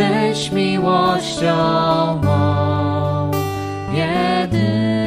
Tyś miłością mą jedyną.